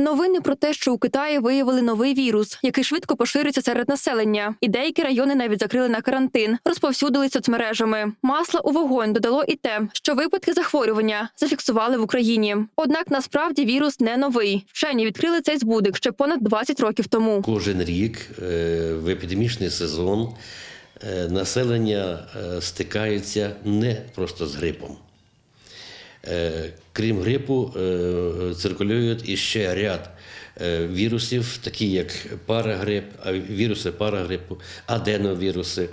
Новини про те, що у Китаї виявили новий вірус, який швидко поширюється серед населення, і деякі райони навіть закрили на карантин, розповсюдили соцмережами. Масла у вогонь додало і те, що випадки захворювання зафіксували в Україні. Однак насправді вірус не новий. Вчені відкрили цей збудик ще понад 20 років тому. Кожен рік е, в епідемічний сезон е, населення е, стикається не просто з грипом. Е, Крім грипу, е, циркулюють іще ряд е, вірусів, такі як парагрип, віруси парагрипу, аденовіруси,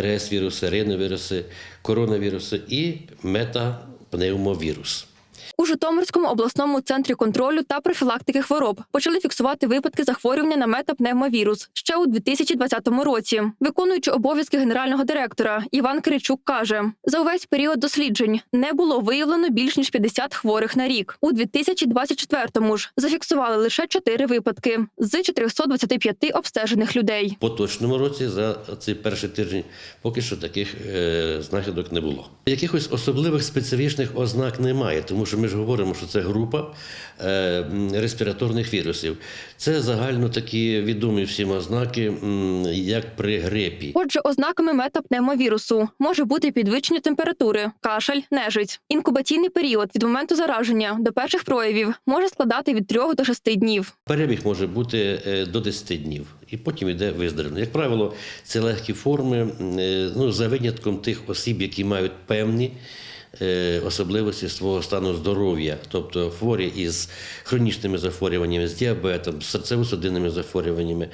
РС-віруси, риновіруси, коронавіруси і метапневмовірус. Житомирському обласному центрі контролю та профілактики хвороб почали фіксувати випадки захворювання на метапневмовірус ще у 2020 році. Виконуючи обов'язки генерального директора, Іван Киричук каже: за увесь період досліджень не було виявлено більш ніж 50 хворих на рік. У 2024-му ж зафіксували лише 4 випадки з 425 обстежених людей. В поточному році за цей перший тиждень поки що таких е, знахідок не було. Якихось особливих специфічних ознак немає, тому що ми ж говоримо, що це група е, респіраторних вірусів. Це загально такі відомі всім ознаки, як при грипі. Отже, ознаками метапневмовірусу може бути підвищення температури, кашель, нежить. Інкубаційний період від моменту зараження до перших проявів може складати від 3 до 6 днів. Перебіг може бути е, до 10 днів, і потім йде виздоровлення. Як правило, це легкі форми, е, ну, за винятком тих осіб, які мають певні особливості свого стану здоров'я, тобто хворі із хронічними захворюваннями, з діабетом, з серцево-судинними захворюваннями,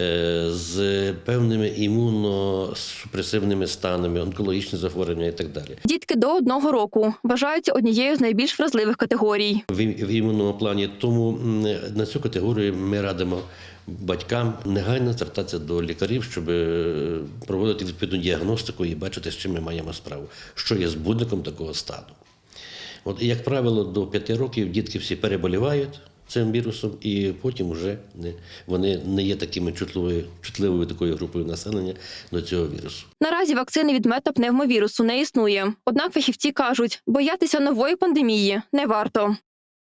е, з певними імуносупресивними станами, онкологічні захворювання і так далі. Дітки до одного року вважаються однією з найбільш вразливих категорій. в в імунному плані. Тому на цю категорію ми радимо батькам негайно звертатися до лікарів, щоб е, проводити відповідну діагностику і бачити, з чим ми маємо справу, що є збудником такого стану. От, як правило, до 5 років дітки всі переболівають цим вірусом, і потім вже не, вони не є такими чутливою, чутливою такою групою населення до цього вірусу. Наразі вакцини від метапневмовірусу не існує. Однак фахівці кажуть, боятися нової пандемії не варто.